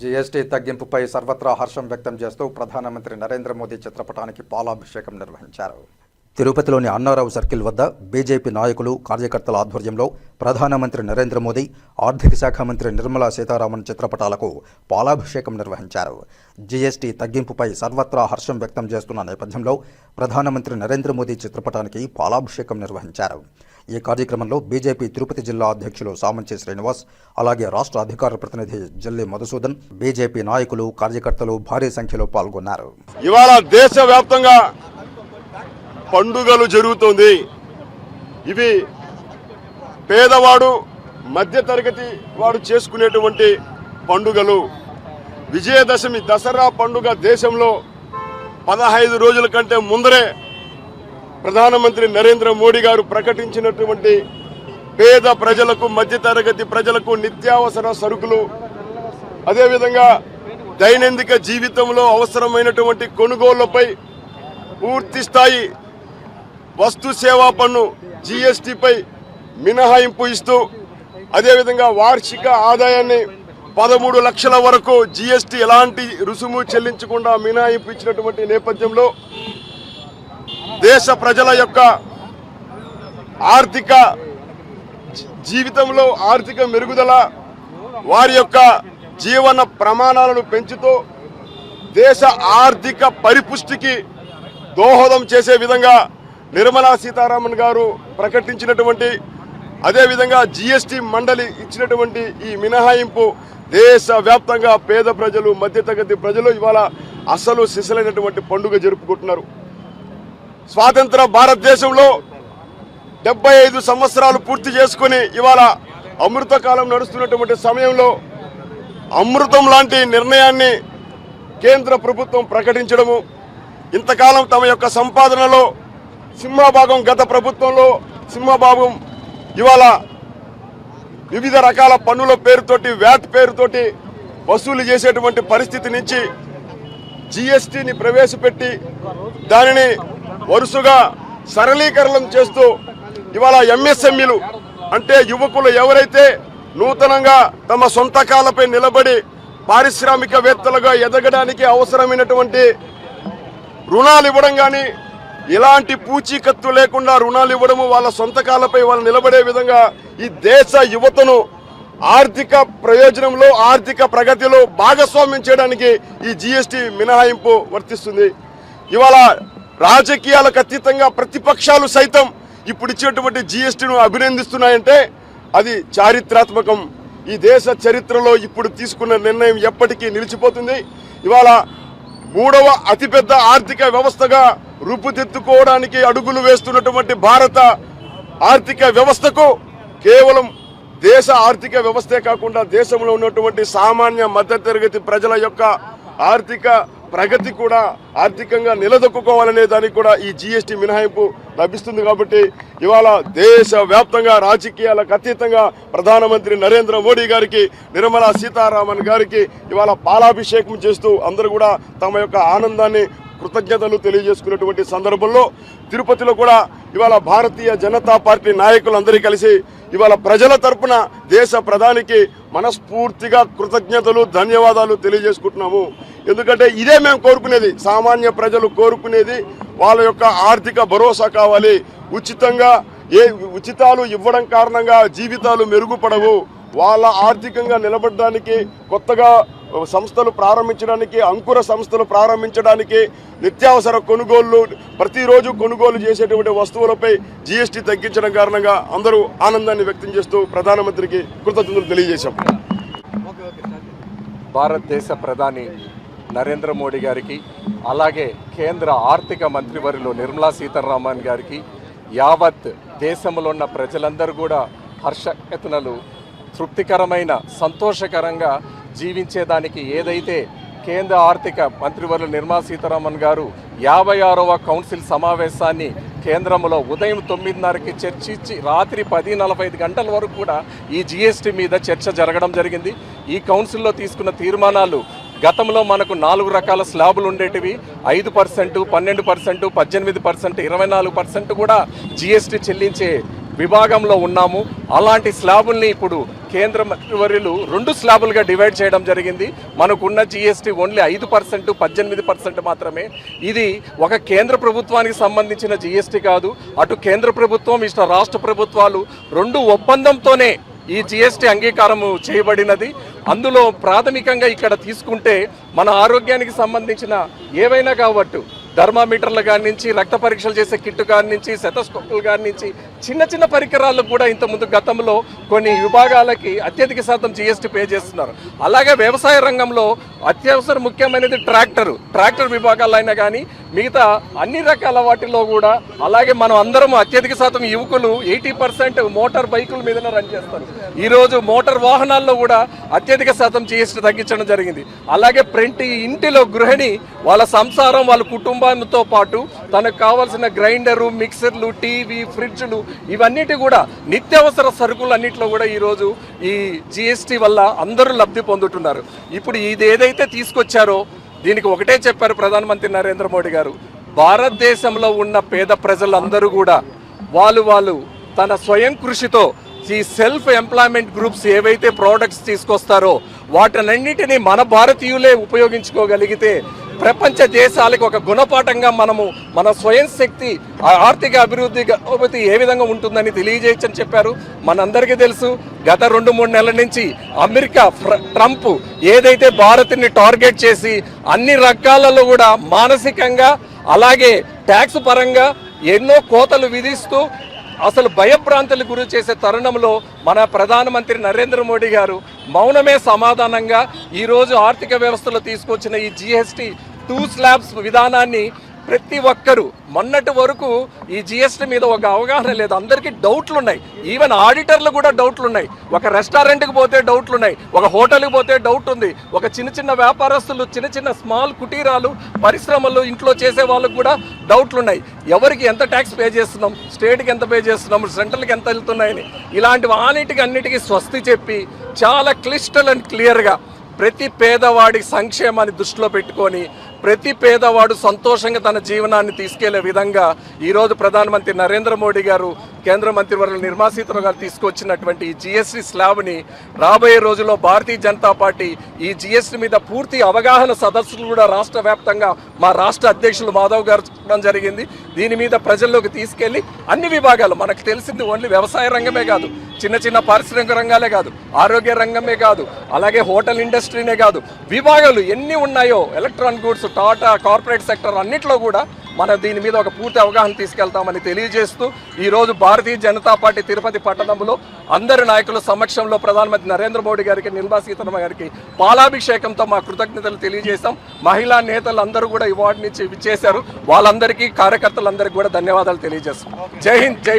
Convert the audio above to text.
GST తగ్గింపుపై సర్వత్రా హర్షం వ్యక్తం చేస్తూ ప్రధానమంత్రి నరేంద్ర మోదీ చిత్రపటానికి పాలాభిషేకం నిర్వహించారు. తిరుపతిలోని అన్నారావు సర్కిల్ వద్ద బీజేపీ నాయకులు కార్యకర్తల ఆధ్వర్యంలో ప్రధానమంత్రి నరేంద్ర మోదీ ఆర్థిక శాఖ మంత్రి నిర్మలా సీతారామన్ చిత్రపటాలకు పాలాభిషేకం నిర్వహించారు. జీఎస్టీ తగ్గింపుపై సర్వత్రా హర్షం వ్యక్తం చేస్తున్న నేపథ్యంలో ప్రధానమంత్రి నరేంద్ర మోదీ చిత్రపటానికి పాలాభిషేకం నిర్వహించారు. ఈ కార్యక్రమంలో బీజేపీ తిరుపతి జిల్లా అధ్యక్షులు సామంచి శ్రీనివాస్ అలాగే రాష్ట్ర అధికార ప్రతినిధి జల్లి మధుసూదన్ బీజేపీ నాయకులు కార్యకర్తలు భారీ సంఖ్యలో పాల్గొన్నారు. ఇవాళ దేశవ్యాప్తంగా పండుగలు జరుగుతుంది. ఇవి పేదవాడు మధ్యతరగతి వాడు చేసుకునేటువంటి పండుగలు. విజయదశమి దసరా పండుగ దేశంలో పదహైదు రోజుల కంటే ముందరే ప్రధానమంత్రి నరేంద్ర మోడీ గారు ప్రకటించినటువంటి పేద ప్రజలకు మధ్యతరగతి ప్రజలకు నిత్యావసర సరుకులు అదేవిధంగా దైనందిక జీవితంలో అవసరమైనటువంటి కొనుగోళ్ళపై పూర్తి స్థాయి వస్తు సేవా పన్ను జీఎస్టీపై మినహాయింపు ఇస్తూ అదేవిధంగా వార్షిక ఆదాయాన్ని పదమూడు లక్షల వరకు జీఎస్టీ ఎలాంటి రుసుము చెల్లించకుండా మినహాయింపు ఇచ్చినటువంటి నేపథ్యంలో దేశ ప్రజల యొక్క ఆర్థిక జీవితంలో ఆర్థిక మెరుగుదల వారి యొక్క జీవన ప్రమాణాలను పెంచుతూ దేశ ఆర్థిక పరిపుష్టికి దోహదం చేసే విధంగా నిర్మలా సీతారామన్ గారు ప్రకటించినటువంటి అదేవిధంగా జిఎస్టి మండలి ఇచ్చినటువంటి ఈ మినహాయింపు దేశవ్యాప్తంగా పేద ప్రజలు మధ్యతరగతి ప్రజలు ఇవాళ అసలు సిసలైనటువంటి పండుగ జరుపుకుంటున్నారు. స్వాతంత్ర భారతదేశంలో డెబ్బై ఐదు సంవత్సరాలు పూర్తి చేసుకుని ఇవాళ అమృతకాలం నడుస్తున్నటువంటి సమయంలో అమృతం లాంటి నిర్ణయాన్ని కేంద్ర ప్రభుత్వం ప్రకటించడము ఇంతకాలం తమ యొక్క సంపాదనలో సింహభాగం గత ప్రభుత్వంలో సింహభాగం ఇవాళ వివిధ రకాల పన్నుల పేరుతోటి వ్యాట్ పేరుతోటి వసూలు చేసేటువంటి పరిస్థితి నుంచి జిఎస్టిని ప్రవేశపెట్టి దానిని వరుసగా సరళీకరణం చేస్తూ ఇవాళ ఎంఎస్ఎంఈలు అంటే యువకులు ఎవరైతే నూతనంగా తమ సొంత కాళ్ళపై నిలబడి పారిశ్రామికవేత్తలుగా ఎదగడానికి అవసరమైనటువంటి రుణాలు ఇవ్వడం కానీ ఎలాంటి పూచీకత్తు లేకుండా రుణాలు ఇవ్వడము వాళ్ళ సొంత కాళ్ళపై వాళ్ళు నిలబడే విధంగా ఈ దేశ యువతను ఆర్థిక ప్రయోజనంలో ఆర్థిక ప్రగతిలో భాగస్వామ్యం చేయడానికి ఈ జిఎస్టి మినహాయింపు వర్తిస్తుంది. ఇవాళ రాజకీయాలకు అతీతంగా ప్రతిపక్షాలు సైతం ఇప్పుడు ఇచ్చినటువంటి జిఎస్టీను అభినందిస్తున్నాయంటే అది చారిత్రాత్మకం. ఈ దేశ చరిత్రలో ఇప్పుడు తీసుకున్న నిర్ణయం ఎప్పటికీ నిలిచిపోతుంది. ఇవాళ మూడవ అతిపెద్ద ఆర్థిక వ్యవస్థగా రూపుదిద్దుకోవడానికి అడుగులు వేస్తున్నటువంటి భారత ఆర్థిక వ్యవస్థకు కేవలం దేశ ఆర్థిక వ్యవస్థే కాకుండా దేశంలో ఉన్నటువంటి సామాన్య మధ్యతరగతి ప్రజల యొక్క ఆర్థిక ప్రగతి కూడా ఆర్థికంగా నిలదొక్కుకోవాలనే దానికి కూడా ఈ జిఎస్టి మినహాయింపు లభిస్తుంది కాబట్టి ఇవాళ దేశ వ్యాప్తంగా రాజకీయాలకు అతీతంగా ప్రధానమంత్రి నరేంద్ర మోడీ గారికి నిర్మలా సీతారామన్ గారికి ఇవాళ పాలాభిషేకం చేస్తూ అందరూ కూడా తమ యొక్క ఆనందాన్ని కృతజ్ఞతలు తెలియజేసుకున్నటువంటి సందర్భంలో తిరుపతిలో కూడా ఇవాళ భారతీయ జనతా పార్టీ నాయకులందరూ కలిసి ఇవాళ ప్రజల తరపున దేశ ప్రధానికి మనస్ఫూర్తిగా కృతజ్ఞతలు ధన్యవాదాలు తెలియజేసుకుంటున్నాము. ఎందుకంటే ఇదే మేము కోరుకునేది సామాన్య ప్రజలు కోరుకునేది వాళ్ళ యొక్క ఆర్థిక భరోసా కావాలి. ఉచితంగా ఏ ఉచితాలు ఇవ్వడం కారణంగా జీవితాలు మెరుగుపడవు. వాళ్ళ ఆర్థికంగా నిలబడడానికి కొత్తగా సంస్థలు ప్రారంభించడానికి అంకుర సంస్థలు ప్రారంభించడానికి నిత్యావసర కొనుగోళ్ళు ప్రతిరోజు కొనుగోలు చేసేటువంటి వస్తువులపై జీఎస్టీ తగ్గించడం కారణంగా అందరూ ఆనందాన్ని వ్యక్తం చేస్తూ ప్రధానమంత్రికి కృతజ్ఞతలు తెలియజేశాం. భారతదేశ ప్రధాని నరేంద్ర మోడీ గారికి అలాగే కేంద్ర ఆర్థిక మంత్రివర్యులు నిర్మలా సీతారామన్ గారికి యావత్ దేశంలో ఉన్న ప్రజలందరూ కూడా హర్షయత్నలు తృప్తికరమైన సంతోషకరంగా జీవించేదానికి ఏదైతే కేంద్ర ఆర్థిక మంత్రివర్యులు నిర్మలా సీతారామన్ గారు యాభై ఆరవ కౌన్సిల్ సమావేశాన్ని కేంద్రంలో ఉదయం తొమ్మిదిన్నరకి చర్చించి రాత్రి పది నలభై ఐదు గంటల వరకు కూడా ఈ జిఎస్టీ మీద చర్చ జరగడం జరిగింది. ఈ కౌన్సిల్లో తీసుకున్న తీర్మానాలు గతంలో మనకు నాలుగు రకాల స్లాబులు ఉండేటివి. ఐదు పర్సెంట్ పన్నెండు పర్సెంట్ పద్దెనిమిది పర్సెంట్ ఇరవై నాలుగు పర్సెంట్ కూడా జిఎస్టీ చెల్లించే విభాగంలో ఉన్నాము. అలాంటి స్లాబుల్ని ఇప్పుడు కేంద్ర మంత్రివర్యులు రెండు స్లాబులుగా డివైడ్ చేయడం జరిగింది. మనకున్న జిఎస్టీ ఓన్లీ ఐదు పర్సెంట్ పద్దెనిమిది పర్సెంట్ మాత్రమే. ఇది ఒక కేంద్ర ప్రభుత్వానికి సంబంధించిన జిఎస్టీ కాదు. అటు కేంద్ర ప్రభుత్వం ఇష్ట రాష్ట్ర ప్రభుత్వాలు రెండు ఒప్పందంతోనే ఈ జిఎస్టీ అంగీకారం చేయబడినది. అందులో ప్రాథమికంగా ఇక్కడ తీసుకుంటే మన ఆరోగ్యానికి సంబంధించిన ఏవైనా కావచ్చు థర్మామీటర్ల కాడి నుంచి రక్త పరీక్షలు చేసే కిట్టు కాడి నుంచి శతస్కోపుల కాడి నుంచి చిన్న చిన్న పరికరాలు కూడా ఇంతకుముందు గతంలో కొన్ని విభాగాలకి అత్యధిక శాతం జిఎస్టీ పే చేస్తున్నారు. అలాగే వ్యవసాయ రంగంలో అత్యవసర ముఖ్యమైనది ట్రాక్టర్. ట్రాక్టర్ విభాగాలైనా కానీ మిగతా అన్ని రకాల వాటిలో కూడా అలాగే మనం అందరం అత్యధిక శాతం యువకులు ఎయిటీ పర్సెంట్ మోటార్ బైకుల మీదనే రన్ చేస్తారు. ఈరోజు మోటార్ వాహనాల్లో కూడా అత్యధిక శాతం జిఎస్టీ తగ్గించడం జరిగింది. అలాగే ప్రతి ఇంటిలో గృహిణి వాళ్ళ సంసారం వాళ్ళ కుటుంబంతో పాటు తనకు కావాల్సిన గ్రైండరు మిక్సర్లు టీవీ ఫ్రిడ్జ్లు ఇవన్నిటి కూడా నిత్యావసర సరుకులు అన్నింటిలో కూడా ఈరోజు ఈ జిఎస్టీ వల్ల అందరూ లబ్ధి పొందుతున్నారు. ఇప్పుడు ఇది ఏదైతే తీసుకొచ్చారో దీనికి ఒకటే చెప్పారు ప్రధానమంత్రి నరేంద్ర మోడీ గారు. భారతదేశంలో ఉన్న పేద ప్రజలందరూ కూడా వాళ్ళు వాళ్ళు తన స్వయం కృషితో ఈ సెల్ఫ్ ఎంప్లాయ్మెంట్ గ్రూప్స్ ఏవైతే ప్రోడక్ట్స్ తీసుకొస్తారో వాటినన్నిటినీ మన భారతీయులే ఉపయోగించుకోగలిగితే ప్రపంచ దేశాలకు ఒక గుణపాఠంగా మనము మన స్వయం శక్తి ఆర్థిక అభివృద్ధి అభివృద్ధి ఏ విధంగా ఉంటుందని తెలియజేయచ్చని చెప్పారు. మనందరికీ తెలుసు గత రెండు మూడు నెలల నుంచి అమెరికా ఫ్ర- ట్రంప్ ఏదైతే భారత్ని టార్గెట్ చేసి అన్ని రకాలలో కూడా మానసికంగా అలాగే ట్యాక్స్ పరంగా ఎన్నో కోతలు విధిస్తూ అసలు భయభ్రాంతులు గురి చేసే తరుణంలో మన ప్రధానమంత్రి నరేంద్ర మోడీ గారు మౌనమే సమాధానంగా ఈరోజు ఆర్థిక వ్యవస్థలో తీసుకొచ్చిన ఈ జిఎస్టీ టూ స్లాబ్స్ విధానాన్ని ప్రతి ఒక్కరూ మొన్నటి వరకు ఈ జిఎస్టీ మీద ఒక అవగాహన లేదు. అందరికీ డౌట్లు ఉన్నాయి ఈవెన్ ఆడిటర్లు కూడా డౌట్లు ఉన్నాయి ఒక రెస్టారెంట్కి పోతే డౌట్లు ఉన్నాయి ఒక హోటల్కి పోతే డౌట్ ఉంది ఒక చిన్న చిన్న వ్యాపారస్తులు చిన్న చిన్న స్మాల్ కుటీరాలు పరిశ్రమలు ఇంట్లో చేసే వాళ్ళకు కూడా డౌట్లు ఉన్నాయి ఎవరికి ఎంత ట్యాక్స్ పే చేస్తున్నాం? స్టేట్కి ఎంత పే చేస్తున్నాం? సెంట్రల్కి ఎంత వెళ్తున్నాయని. ఇలాంటివి అన్నిటికీ అన్నిటికీ స్వస్తి చెప్పి చాలా క్లిష్టల్ అండ్ క్లియర్గా ప్రతి పేదవాడి సంక్షేమాన్ని దృష్టిలో పెట్టుకొని ప్రతి పేదవాడు సంతోషంగా తన జీవనాన్ని తీసుకెళ్ళే విధంగా ఈరోజు ప్రధానమంత్రి నరేంద్ర మోడీ గారు కేంద్ర మంత్రివర్యులు నిర్మలా సీతారామన్ గారు తీసుకొచ్చినటువంటి ఈ జిఎస్టీ స్లాబ్ని రాబోయే రోజుల్లో భారతీయ జనతా పార్టీ ఈ జిఎస్టీ మీద పూర్తి అవగాహన సదస్సులు కూడా రాష్ట్ర వ్యాప్తంగా మా రాష్ట్ర అధ్యక్షులు మాధవ్ గారు చెప్పడం జరిగింది. దీని మీద ప్రజల్లోకి తీసుకెళ్ళి అన్ని విభాగాలు మనకు తెలిసింది ఓన్లీ వ్యవసాయ రంగమే కాదు చిన్న చిన్న పారిశ్రామిక రంగాలే కాదు ఆరోగ్య రంగమే కాదు అలాగే హోటల్ ఇండస్ట్రీనే కాదు విభాగాలు ఎన్ని ఉన్నాయో electronic goods Tata corporate sector అన్నిట్లో కూడా మనం దీని మీద ఒక పూర్తి అవగాహన తీసుకెళ్తామని తెలియజేస్తూ ఈరోజు భారతీయ జనతా పార్టీ తిరుపతి పట్టణంలో అందరి నాయకుల సమక్షంలో ప్రధానమంత్రి నరేంద్ర మోడీ గారికి నిర్మలా సీతారామన్ గారికి పాలాభిషేకంతో మా కృతజ్ఞతలు తెలియజేశాం. మహిళా నేతలు అందరూ కూడా ఈ వార్డు నుంచి చేశారు వాళ్ళందరికీ కార్యకర్తలందరికీ కూడా ధన్యవాదాలు తెలియజేస్తాం. జై హింద్ జై